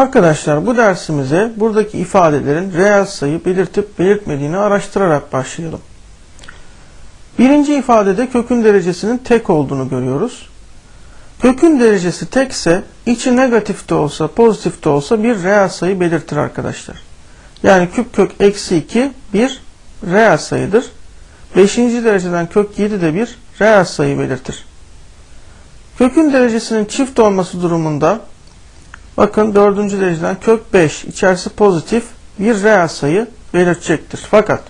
Arkadaşlar bu dersimize buradaki ifadelerin reel sayı belirtip belirtmediğini araştırarak başlayalım. Birinci ifadede kökün derecesinin tek olduğunu görüyoruz. Kökün derecesi tekse içi negatif de olsa pozitif de olsa bir reel sayı belirtir arkadaşlar. Yani küp kök eksi 2 bir reel sayıdır. Beşinci dereceden kök 7 de bir reel sayı belirtir. Kökün derecesinin çift olması durumunda bakın dördüncü dereceden kök 5 içerisi pozitif bir reel sayı belirtecektir. Fakat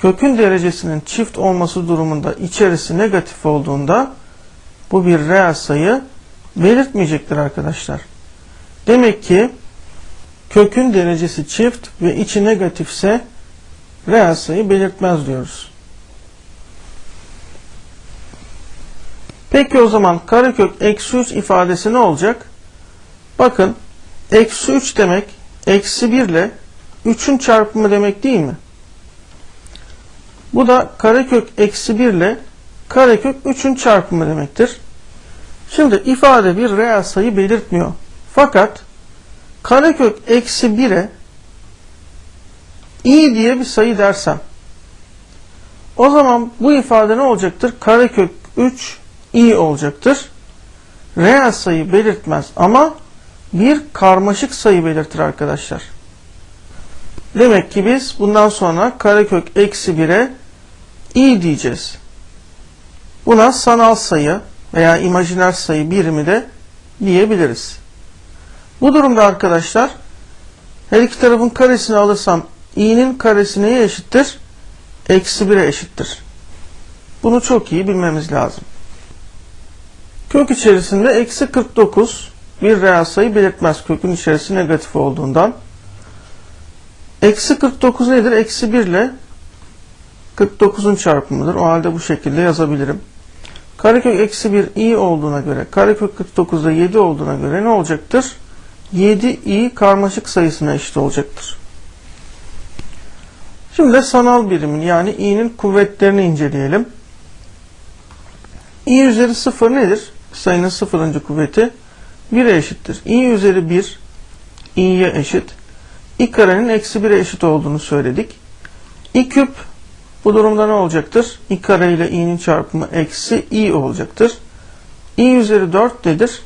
kökün derecesinin çift olması durumunda içerisi negatif olduğunda bu bir reel sayı belirtmeyecektir arkadaşlar. Demek ki kökün derecesi çift ve içi negatifse reel sayı belirtmez diyoruz. Peki o zaman karekök eksi 3 ifadesi ne olacak? Bakın eksi 3 demek eksi 1 ile 3'ün çarpımı demek değil mi? Bu da karekök eksi 1 ile karekök 3'ün çarpımı demektir. Şimdi ifade bir reel sayı belirtmiyor. Fakat karekök eksi 1'e i diye bir sayı dersem o zaman bu ifade ne olacaktır? Karekök 3 i olacaktır. Reel sayı belirtmez ama bir karmaşık sayı belirtir arkadaşlar. Demek ki biz bundan sonra karekök eksi 1'e i diyeceğiz. Buna sanal sayı veya imajiner sayı birimi de diyebiliriz. Bu durumda arkadaşlar her iki tarafın karesini alırsam i'nin karesi neye eşittir? Eksi 1'e eşittir. Bunu çok iyi bilmemiz lazım. Kök içerisinde eksi 49 bir reel sayı belirtmez. Kökün içerisi negatif olduğundan. Eksi 49 nedir? Eksi 1 ile 49'un çarpımıdır. O halde bu şekilde yazabilirim. Karekök eksi 1 i olduğuna göre, karekök 49'da 7 olduğuna göre ne olacaktır? 7i karmaşık sayısına eşit olacaktır. Şimdi de sanal birimin yani i'nin kuvvetlerini inceleyelim. i üzeri 0 nedir? Sayının sıfırıncı kuvveti 1'e eşittir. i üzeri 1 i'ye eşit. i karenin eksi 1'e eşit olduğunu söyledik. i küp bu durumda ne olacaktır? i kare ile i'nin çarpımı eksi i olacaktır. i üzeri 4 nedir?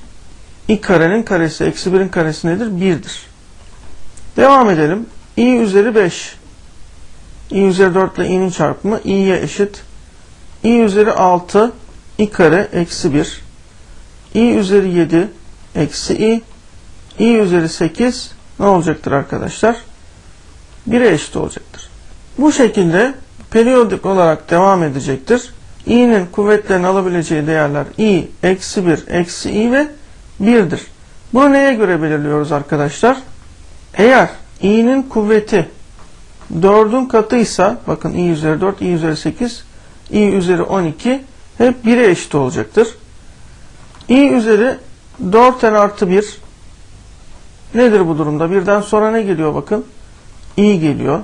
i karenin karesi eksi 1'in karesi nedir? 1'dir. Devam edelim. i üzeri 5 i üzeri 4 ile i'nin çarpımı i'ye eşit. i üzeri 6 i kare eksi 1 i üzeri 7 eksi i i üzeri 8 ne olacaktır arkadaşlar? 1'e eşit olacaktır. Bu şekilde periyodik olarak devam edecektir. i'nin kuvvetlerini alabileceği değerler i, eksi 1, eksi i ve 1'dir. Bunu neye göre belirliyoruz arkadaşlar? Eğer i'nin kuvveti 4'ün katıysa bakın i üzeri 4, i üzeri 8, i üzeri 12 hep 1'e eşit olacaktır. i üzeri 4n artı 1 nedir bu durumda? Birden sonra ne geliyor bakın? i geliyor.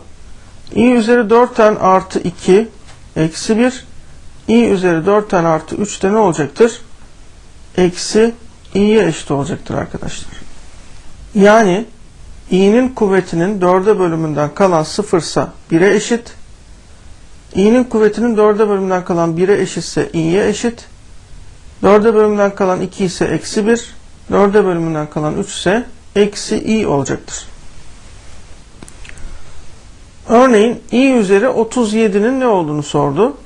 i üzeri 4n artı 2 eksi 1 i üzeri 4n artı 3 de ne olacaktır? Eksi i'ye eşit olacaktır arkadaşlar. Yani i'nin kuvvetinin 4'e bölümünden kalan 0 ise 1'e eşit. i'nin kuvvetinin 4'e bölümünden kalan 1'e eşitse i'ye eşit. 4'e bölümünden kalan 2 ise eksi 1. 4'e bölümünden kalan 3 ise eksi i olacaktır. Örneğin i üzeri 37'nin ne olduğunu sordu.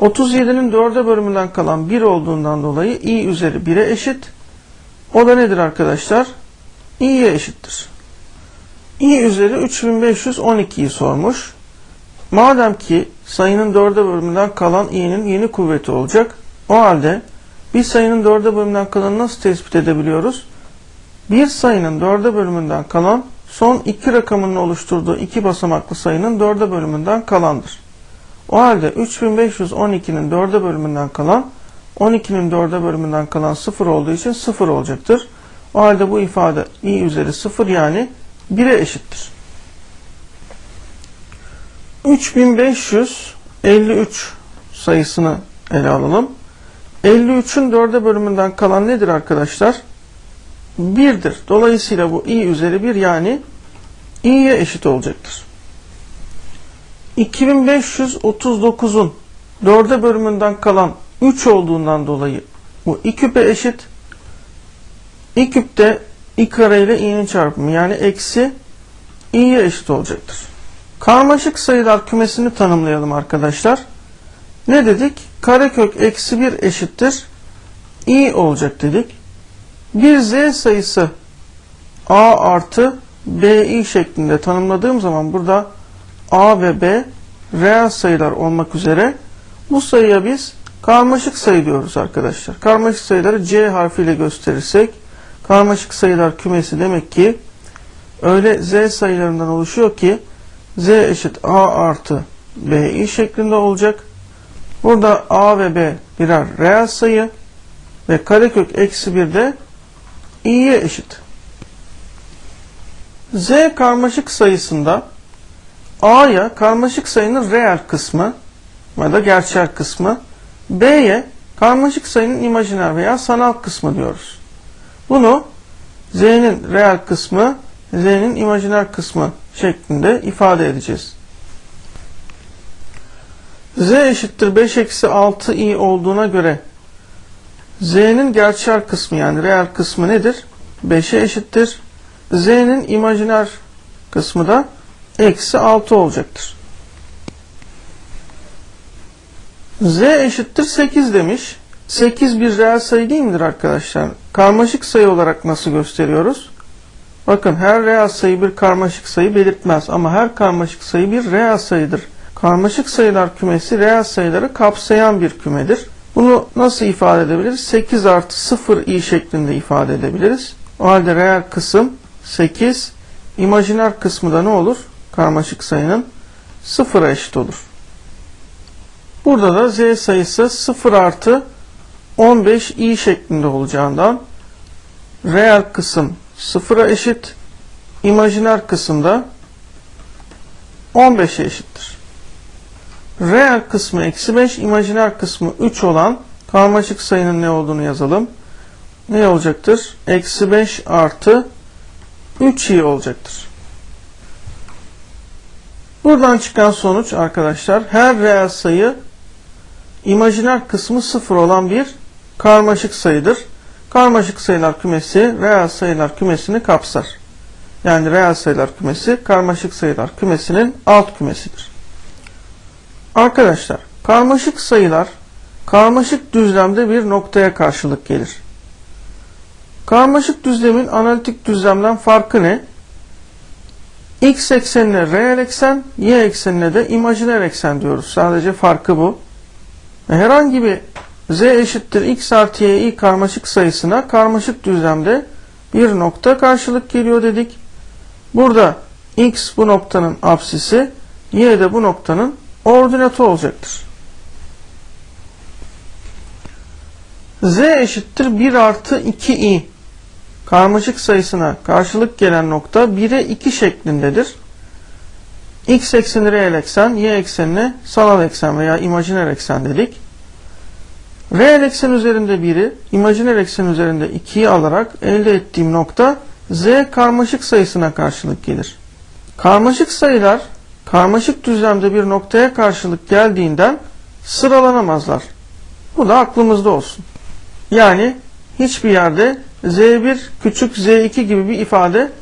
37'nin 4'e bölümünden kalan 1 olduğundan dolayı i üzeri 1'e eşit. O da nedir arkadaşlar? i'ye eşittir. i üzeri 3512'yi sormuş. Madem ki sayının 4'e bölümünden kalan i'nin yeni kuvveti olacak. O halde bir sayının 4'e bölümünden kalanı nasıl tespit edebiliyoruz? Bir sayının 4'e bölümünden kalan son iki rakamının oluşturduğu iki basamaklı sayının 4'e bölümünden kalandır. O halde 3512'nin 4'e bölümünden kalan 12'nin 4'e bölümünden kalan 0 olduğu için 0 olacaktır. O halde bu ifade i üzeri 0 yani 1'e eşittir. 3553 sayısını ele alalım. 53'ün 4'e bölümünden kalan nedir arkadaşlar? 1'dir. Dolayısıyla bu i üzeri 1 yani i'ye eşit olacaktır. 2539'un 4'e bölümünden kalan 3 olduğundan dolayı bu i küpe eşit. i küpte i kare ile i'nin çarpımı yani eksi i'ye eşit olacaktır. Karmaşık sayılar kümesini tanımlayalım arkadaşlar. Ne dedik? Karekök eksi 1 eşittir i olacak dedik. Bir z sayısı a artı bi şeklinde tanımladığım zaman burada a ve b reel sayılar olmak üzere bu sayıya biz karmaşık sayı diyoruz arkadaşlar. Karmaşık sayıları c harfiyle gösterirsek karmaşık sayılar kümesi demek ki öyle z sayılarından oluşuyor ki z eşit a artı bi şeklinde olacak. Burada a ve b birer reel sayı ve karekök eksi 1 de i'ye eşit. Z karmaşık sayısında A'ya karmaşık sayının reel kısmı ya da gerçel kısmı, B'ye karmaşık sayının imajiner veya sanal kısmı diyoruz. Bunu Z'nin reel kısmı, Z'nin imajiner kısmı şeklinde ifade edeceğiz. Z eşittir 5 eksi 6 i olduğuna göre Z'nin gerçel kısmı yani reel kısmı nedir? 5'e eşittir. Z'nin imajiner kısmı da eksi 6 olacaktır. Z eşittir 8 demiş. 8 bir reel sayı değil midir arkadaşlar? Karmaşık sayı olarak nasıl gösteriyoruz? Bakın her reel sayı bir karmaşık sayı belirtmez ama her karmaşık sayı bir reel sayıdır. Karmaşık sayılar kümesi reel sayıları kapsayan bir kümedir. Bunu nasıl ifade edebiliriz? 8 artı 0 i şeklinde ifade edebiliriz. O halde reel kısım 8, imajiner kısmı da ne olur? Karmaşık sayının 0'a eşit olur. Burada da z sayısı 0 artı 15 i şeklinde olacağından reel kısım 0'a eşit, imajiner kısım da 15'e eşittir. Reel kısmı eksi 5, imajiner kısmı 3 olan karmaşık sayının ne olduğunu yazalım. Ne olacaktır? Eksi 5 artı 3i olacaktır. Buradan çıkan sonuç arkadaşlar her reel sayı imajiner kısmı 0 olan bir karmaşık sayıdır. Karmaşık sayılar kümesi reel sayılar kümesini kapsar. Yani reel sayılar kümesi karmaşık sayılar kümesinin alt kümesidir. Arkadaşlar karmaşık sayılar karmaşık düzlemde bir noktaya karşılık gelir. Karmaşık düzlemin analitik düzlemden farkı ne? X eksenine reel eksen, Y eksenine de imajiner eksen diyoruz. Sadece farkı bu. Herhangi bir Z eşittir X artı Y karmaşık sayısına karmaşık düzlemde bir nokta karşılık geliyor dedik. Burada X bu noktanın apsisi, Y de bu noktanın ordinatı olacaktır. Z eşittir 1 artı 2i karmaşık sayısına karşılık gelen nokta 1'e 2 şeklindedir. X ekseni reel eksen, Y eksenine sanal eksen veya imajiner eksen dedik. Reel eksen üzerinde 1'i, imajiner eksen üzerinde 2'yi alarak elde ettiğim nokta Z karmaşık sayısına karşılık gelir. Karmaşık sayılar karmaşık düzlemde bir noktaya karşılık geldiğinden sıralanamazlar. Bu da aklımızda olsun. Yani hiçbir yerde Z1 küçük Z2 gibi bir ifade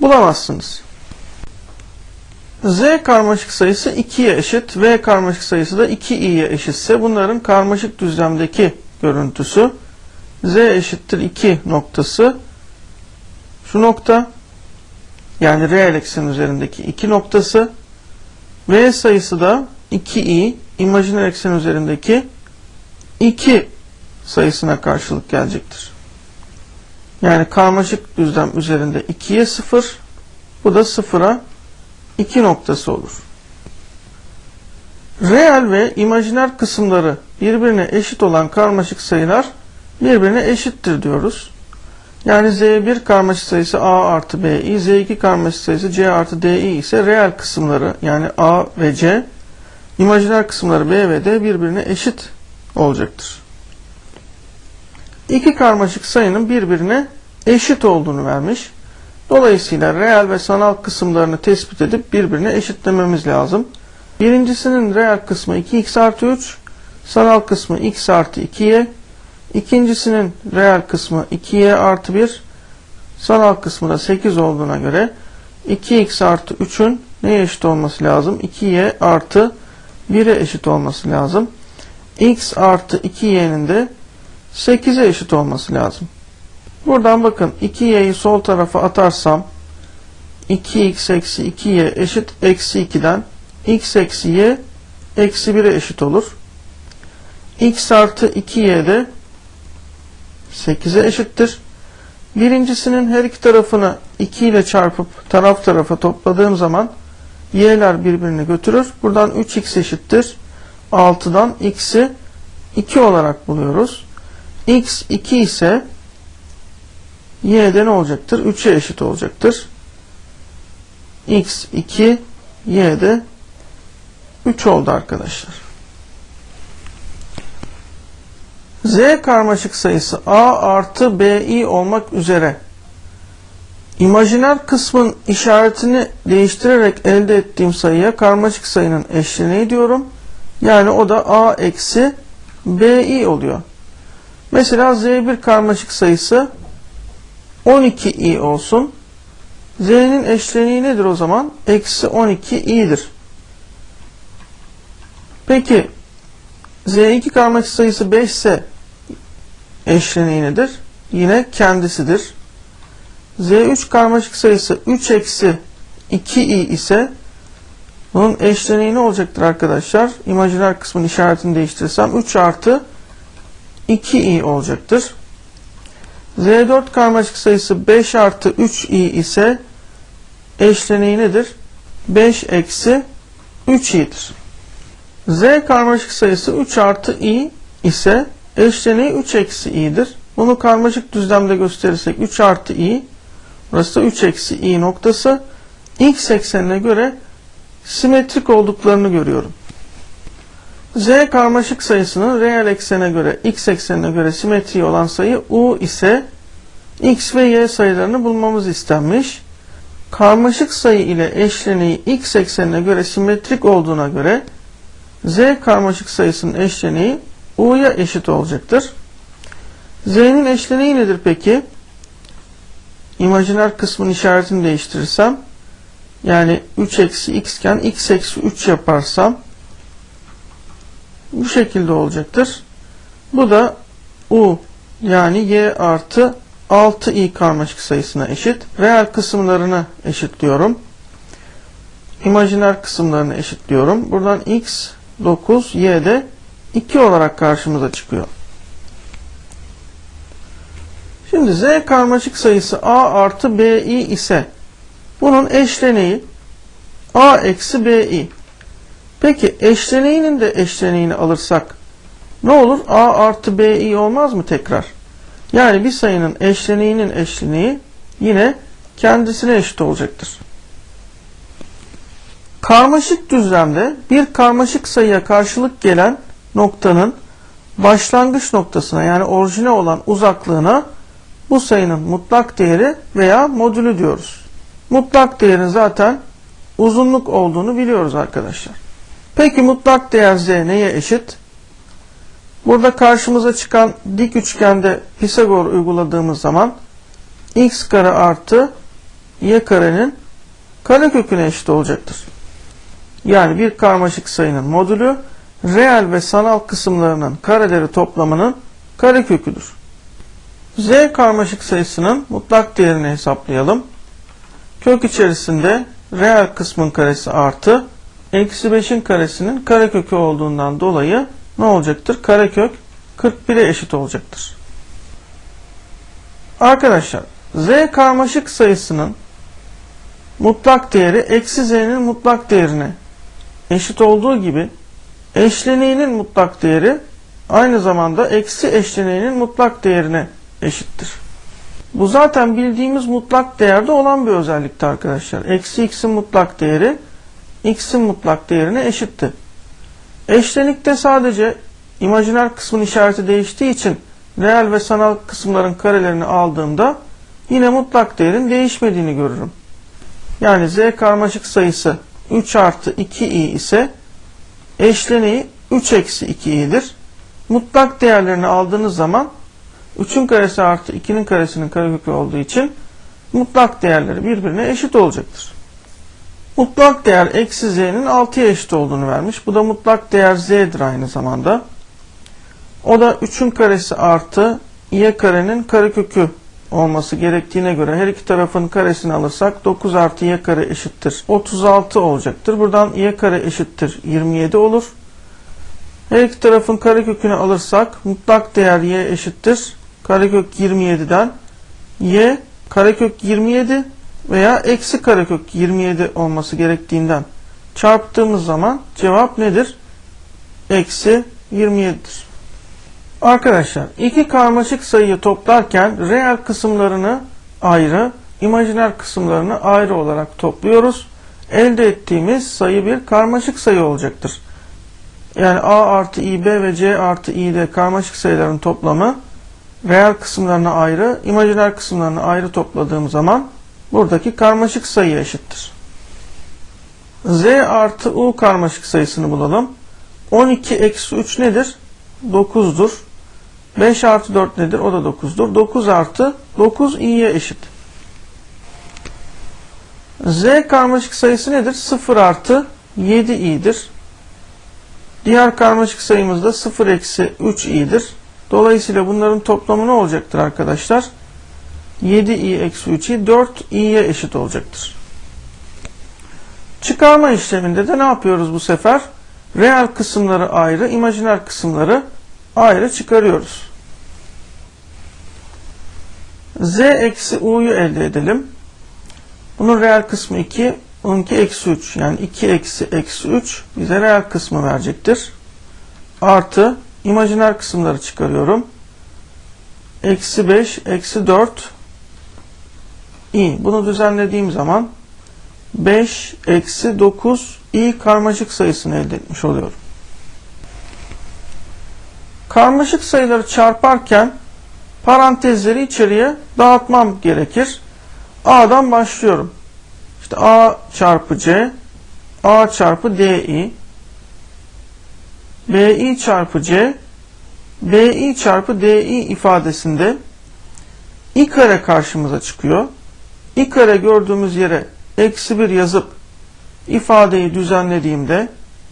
bulamazsınız. Z karmaşık sayısı 2'ye eşit, V karmaşık sayısı da 2i'ye eşitse bunların karmaşık düzlemdeki görüntüsü Z eşittir 2 noktası şu nokta yani reel eksen üzerindeki 2 noktası V sayısı da 2i imajiner eksen üzerindeki 2 sayısına karşılık gelecektir. Yani karmaşık düzlem üzerinde 2'ye 0 bu da 0'a 2 noktası olur. Reel ve imajiner kısımları birbirine eşit olan karmaşık sayılar birbirine eşittir diyoruz. Yani Z1 karmaşık sayısı A artı BI, Z2 karmaşık sayısı C artı DI ise reel kısımları yani A ve C, imajiner kısımları B ve D birbirine eşit olacaktır. İki karmaşık sayının birbirine eşit olduğunu vermiş. Dolayısıyla reel ve sanal kısımlarını tespit edip birbirine eşitlememiz lazım. Birincisinin reel kısmı 2x artı 3, sanal kısmı x artı 2y. İkincisinin reel kısmı 2y artı 1, sanal kısmı da 8 olduğuna göre 2x artı 3'ün neye eşit olması lazım? 2y artı 1'e eşit olması lazım. x artı 2y'nin de 8'e eşit olması lazım. Buradan bakın 2y'yi sol tarafa atarsam 2x eksi 2y eşit eksi 2'den x eksi y eksi 1'e eşit olur. x artı 2y de 8'e eşittir. Birincisinin her iki tarafını 2 ile çarpıp taraf tarafa topladığım zaman y'ler birbirini götürür. Buradan 3x eşittir. 6'dan x'i 2 olarak buluyoruz. x 2 ise y'de ne olacaktır? 3'e eşit olacaktır. x 2 y'de 3 oldu arkadaşlar. Z karmaşık sayısı A artı BI olmak üzere imajiner kısmın işaretini değiştirerek elde ettiğim sayıya karmaşık sayının eşleniği diyorum. Yani o da A eksi BI oluyor. Mesela Z1 karmaşık sayısı 12i olsun. Z'nin eşleniği nedir o zaman? Eksi 12i'dir. Peki Z2 karmaşık sayısı 5 ise eşleniği nedir? Yine kendisidir. Z3 karmaşık sayısı 3 eksi 2i ise bunun eşleniği ne olacaktır arkadaşlar? İmajiner kısmın işaretini değiştirirsem 3 artı 2i olacaktır. Z4 karmaşık sayısı 5 artı 3i ise eşleniği nedir? 5 eksi 3i'dir. Z karmaşık sayısı 3 artı i ise eşleniği 3 eksi i'dir. Bunu karmaşık düzlemde gösterirsek 3 artı i burası da 3 eksi i noktası x eksenine göre simetrik olduklarını görüyorum. Z karmaşık sayısının reel eksene göre x eksenine göre simetri olan sayı u ise x ve y sayılarını bulmamız istenmiş. Karmaşık sayı ile eşleniği x eksenine göre simetrik olduğuna göre z karmaşık sayısının eşleniği u'ya eşit olacaktır. z'nin eşleniği nedir peki? İmajiner kısmın işaretini değiştirirsem yani 3 eksi x iken x eksi 3 yaparsam bu şekilde olacaktır. Bu da u yani y artı 6i karmaşık sayısına eşit. Reel kısımlarını eşitliyorum. İmajiner kısımlarını eşitliyorum. Buradan x 9 y de 2 olarak karşımıza çıkıyor. Şimdi z karmaşık sayısı a artı bi ise bunun eşleniği a eksi bi. Peki eşleniğinin de eşleniğini alırsak ne olur? A artı BI olmaz mı tekrar? Yani bir sayının eşleniğinin eşleniği yine kendisine eşit olacaktır. Karmaşık düzlemde bir karmaşık sayıya karşılık gelen noktanın başlangıç noktasına yani orijine olan uzaklığına bu sayının mutlak değeri veya modülü diyoruz. Mutlak değerin zaten uzunluk olduğunu biliyoruz arkadaşlar. Peki mutlak değer z neye eşit? Burada karşımıza çıkan dik üçgende Pisagor uyguladığımız zaman x kare artı y karenin kareköküne eşit olacaktır. Yani bir karmaşık sayının modülü reel ve sanal kısımlarının kareleri toplamının kareköküdür. z karmaşık sayısının mutlak değerini hesaplayalım. Kök içerisinde reel kısmın karesi artı eksi 5'in karesinin karekökü olduğundan dolayı ne olacaktır? Karekök 41'e eşit olacaktır. Arkadaşlar z karmaşık sayısının mutlak değeri eksi z'nin mutlak değerine eşit olduğu gibi eşleniğinin mutlak değeri aynı zamanda eksi eşleniğinin mutlak değerine eşittir. Bu zaten bildiğimiz mutlak değerde olan bir özellikti arkadaşlar. Eksi x'in mutlak değeri x'in mutlak değerine eşitti. Eşlenikte sadece imajiner kısmın işareti değiştiği için reel ve sanal kısımların karelerini aldığımda yine mutlak değerin değişmediğini görürüm. Yani z karmaşık sayısı 3 artı 2i ise eşleniği 3 eksi 2i'dir. Mutlak değerlerini aldığınız zaman 3'ün karesi artı 2'nin karesinin karekökü olduğu için mutlak değerleri birbirine eşit olacaktır. Mutlak değer eksi z'nin 6'ya eşit olduğunu vermiş. Bu da mutlak değer z'dir aynı zamanda. O da 3'ün karesi artı y karenin karekökü olması gerektiğine göre her iki tarafın karesini alırsak 9 artı y kare eşittir 36 olacaktır. Buradan y kare eşittir 27 olur. Her iki tarafın karekökünü alırsak mutlak değer y eşittir karekök 27'den y karekök 27 veya eksi karekök 27 olması gerektiğinden çarptığımız zaman cevap nedir? Eksi 27'dir. Arkadaşlar iki karmaşık sayıyı toplarken reel kısımlarını ayrı, imajiner kısımlarını ayrı olarak topluyoruz. Elde ettiğimiz sayı bir karmaşık sayı olacaktır. Yani a artı ib ve c artı i'de karmaşık sayıların toplamı reel kısımlarını ayrı, imajiner kısımlarını ayrı topladığım zaman buradaki karmaşık sayıya eşittir. z artı u karmaşık sayısını bulalım. 12 eksi 3 nedir? 9'dur. 5 artı 4 nedir? O da 9'dur. 9 artı 9 i'ye eşit. Z karmaşık sayısı nedir? 0 artı 7 i'dir. Diğer karmaşık sayımız da 0 eksi 3 i'dir. Dolayısıyla bunların toplamı ne olacaktır arkadaşlar? 7 i eksi 3 i 4 i'ye eşit olacaktır. Çıkarma işleminde de ne yapıyoruz bu sefer? Reel kısımları ayrı, imajiner kısımları ayrı çıkarıyoruz. Z eksi u'yu elde edelim. Bunun reel kısmı 2, bununki eksi 3. Yani 2 eksi eksi 3 bize reel kısmı verecektir. Artı imajiner kısımları çıkarıyorum. Eksi 5, eksi 4 i. Bunu düzenlediğim zaman 5 eksi 9 i karmaşık sayısını elde etmiş oluyorum. Karmaşık sayıları çarparken parantezleri içeriye dağıtmam gerekir. A'dan başlıyorum. İşte A çarpı C, A çarpı DI, BI çarpı C, BI çarpı DI ifadesinde i kare karşımıza çıkıyor. i kare gördüğümüz yere eksi 1 yazıp ifadeyi düzenlediğimde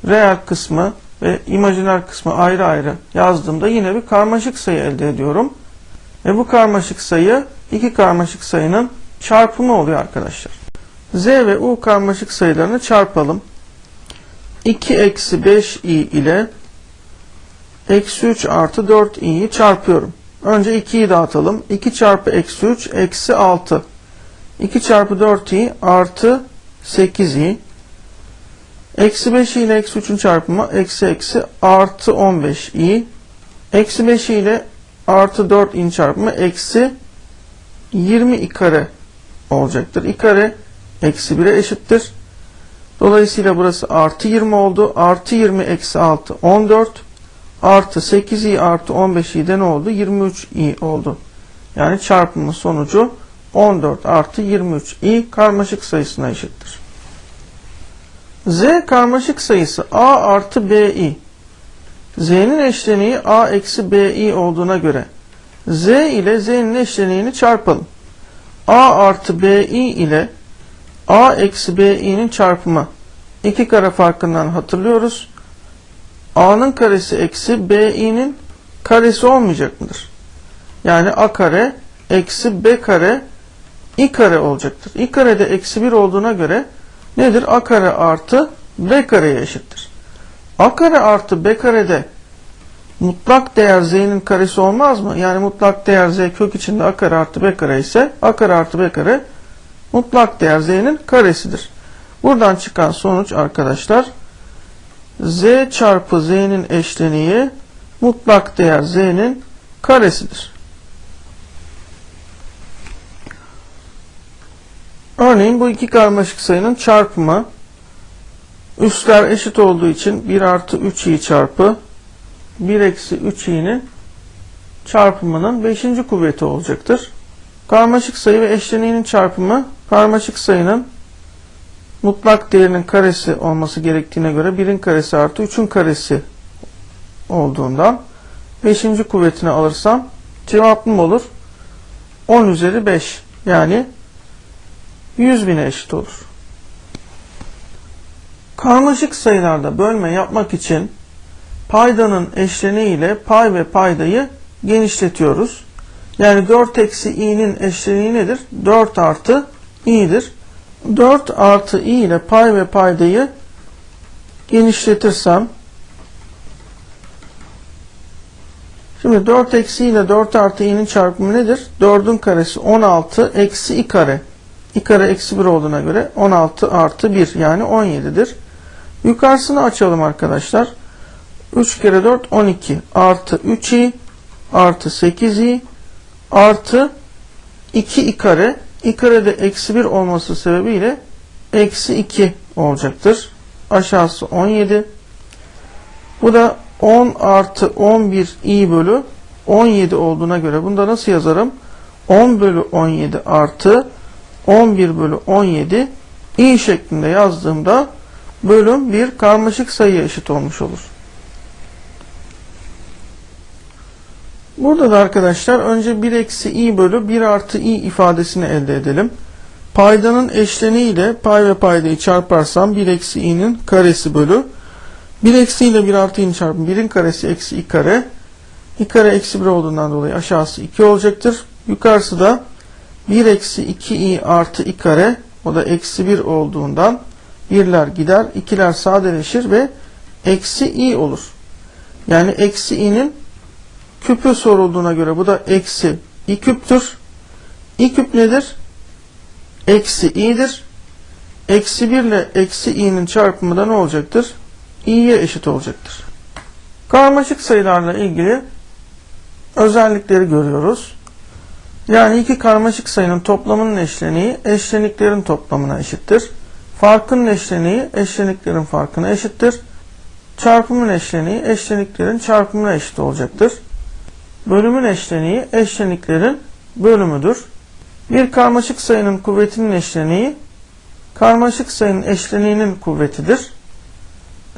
reel kısmı ve imajiner kısmı ayrı ayrı yazdığımda yine bir karmaşık sayı elde ediyorum. Ve bu karmaşık sayı iki karmaşık sayının çarpımı oluyor arkadaşlar. Z ve U karmaşık sayılarını çarpalım. 2 eksi 5i ile eksi 3 artı 4i'yi çarpıyorum. Önce 2'yi dağıtalım. 2 çarpı eksi 3 eksi 6. 2 çarpı 4i artı 8i. Eksi 5 ile eksi 3'ün çarpımı eksi eksi artı 15i. Eksi 5 ile artı 4 in çarpımı eksi 20 i kare olacaktır. i kare eksi 1'e eşittir. Dolayısıyla burası artı 20 oldu. Artı 20 eksi 6 14 artı 8i artı 15i de ne oldu? 23i oldu. Yani çarpımın sonucu 14 artı 23i karmaşık sayısına eşittir. Z karmaşık sayısı a artı bi. Z'nin eşleniği a eksi bi olduğuna göre Z ile Z'nin eşleniğini çarpalım. a artı bi ile a eksi bi'nin çarpımı. İki kare farkından hatırlıyoruz. a'nın karesi eksi bi'nin karesi olmayacak mıdır? Yani a kare eksi b kare i kare olacaktır. i kare de eksi 1 olduğuna göre nedir? a kare artı b kareye eşittir. a kare artı b karede mutlak değer z'nin karesi olmaz mı? Yani mutlak değer z kök içinde a kare artı b kare ise a kare artı b kare mutlak değer z'nin karesidir. Buradan çıkan sonuç arkadaşlar z çarpı z'nin eşleniği mutlak değer z'nin karesidir. Örneğin bu iki karmaşık sayının çarpımı üstler eşit olduğu için 1 artı 3i çarpı 1 eksi 3i'nin çarpımının 5. kuvveti olacaktır. Karmaşık sayı ve eşleniğinin çarpımı karmaşık sayının mutlak değerinin karesi olması gerektiğine göre 1'in karesi artı 3'ün karesi olduğundan 5. kuvvetini alırsam cevabım olur 10 üzeri 5 yani 100 bine eşit olur. Karmaşık sayılarda bölme yapmak için paydanın eşleniği ile pay ve paydayı genişletiyoruz. Yani 4 eksi i'nin eşleniği nedir? 4 artı i'dir. 4 artı i ile pay ve paydayı genişletirsem Şimdi 4 eksi i ile 4 artı i'nin çarpımı nedir? 4'ün karesi 16 eksi i kare. İ kare eksi 1 olduğuna göre 16 artı 1 yani 17'dir. Yukarısını açalım arkadaşlar. 3 kere 4 12 artı 3i artı 8i artı 2i kare. i kare de eksi 1 olması sebebiyle eksi 2 olacaktır. Aşağısı 17. Bu da 10 artı 11 i bölü 17 olduğuna göre bunu da nasıl yazarım? 10 bölü 17 artı 11 bölü 17 i şeklinde yazdığımda bölüm bir karmaşık sayıya eşit olmuş olur. Burada da arkadaşlar önce 1 eksi i bölü 1 artı i ifadesini elde edelim. Paydanın eşleniği ile pay ve paydayı çarparsam 1 eksi i'nin karesi bölü 1 eksi ile 1 artı i'nin çarpımı 1'in karesi eksi i kare. i kare eksi 1 olduğundan dolayı aşağısı 2 olacaktır. Yukarısı da 1 eksi 2i artı i kare o da eksi 1 olduğundan birler gider, ikiler sadeleşir ve eksi i olur. Yani eksi i'nin küpü sorulduğuna göre bu da eksi i küptür. i küp nedir? Eksi i'dir. Eksi 1 ile eksi i'nin çarpımı da ne olacaktır? i'ye eşit olacaktır. Karmaşık sayılarla ilgili özellikleri görüyoruz. Yani iki karmaşık sayının toplamının eşleniği eşleniklerin toplamına eşittir. Farkın eşleniği eşleniklerin farkına eşittir. Çarpımın eşleniği eşleniklerin çarpımına eşit olacaktır. Bölümün eşleniği eşleniklerin bölümüdür. Bir karmaşık sayının kuvvetinin eşleniği karmaşık sayının eşleniğinin kuvvetidir.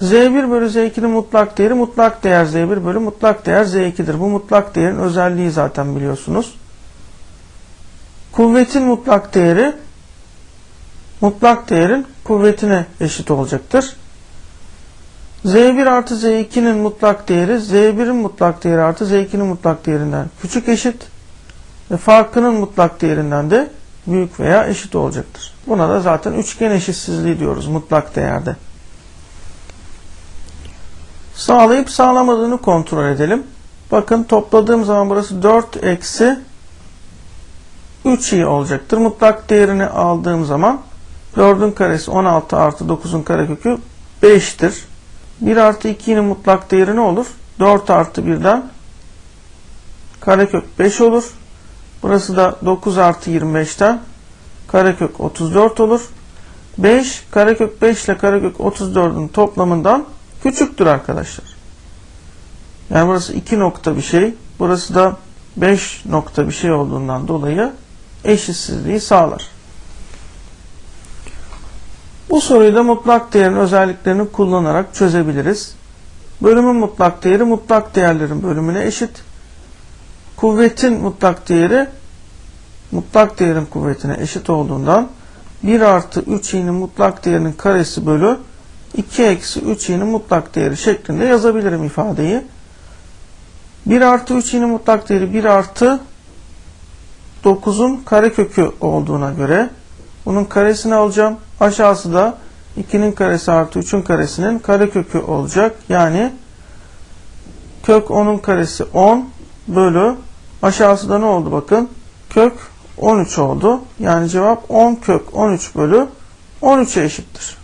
Z1 bölü Z2'nin mutlak değeri mutlak değer Z1 bölü mutlak değer Z2'dir. Bu mutlak değerin özelliği zaten biliyorsunuz. Kuvvetin mutlak değeri mutlak değerin kuvvetine eşit olacaktır. Z1 artı Z2'nin mutlak değeri Z1'in mutlak değeri artı Z2'nin mutlak değerinden küçük eşit ve farkının mutlak değerinden de büyük veya eşit olacaktır. Buna da zaten üçgen eşitsizliği diyoruz mutlak değerde. Sağlayıp sağlamadığını kontrol edelim. Bakın topladığım zaman burası 4 eksi 3i olacaktır. Mutlak değerini aldığım zaman 4'ün karesi 16 artı 9'un karekökü 5'tir. 1 artı 2'nin mutlak değeri ne olur? 4 artı 1'den karekök 5 olur. Burası da 9 artı 25'ten karekök 34 olur. 5 karekök 5 ile karekök 34'ün toplamından küçüktür arkadaşlar. Yani burası 2 nokta bir şey. Burası da 5 nokta bir şey olduğundan dolayı eşitsizliği sağlar. Bu soruyu da mutlak değerin özelliklerini kullanarak çözebiliriz. Bölümün mutlak değeri mutlak değerlerin bölümüne eşit. Kuvvetin mutlak değeri mutlak değerin kuvvetine eşit olduğundan 1 artı 3 i'nin mutlak değerinin karesi bölü 2 eksi 3 i'nin mutlak değeri şeklinde yazabilirim ifadeyi. 1 artı 3 i'nin mutlak değeri 1 artı 9'un karekökü olduğuna göre bunun karesini alacağım. Aşağısı da 2'nin karesi artı 3'ün karesinin karekökü olacak. Yani kök 10'un karesi 10 bölü aşağısı da ne oldu bakın? Kök 13 oldu. Yani cevap 10 kök 13 bölü 13'e eşittir.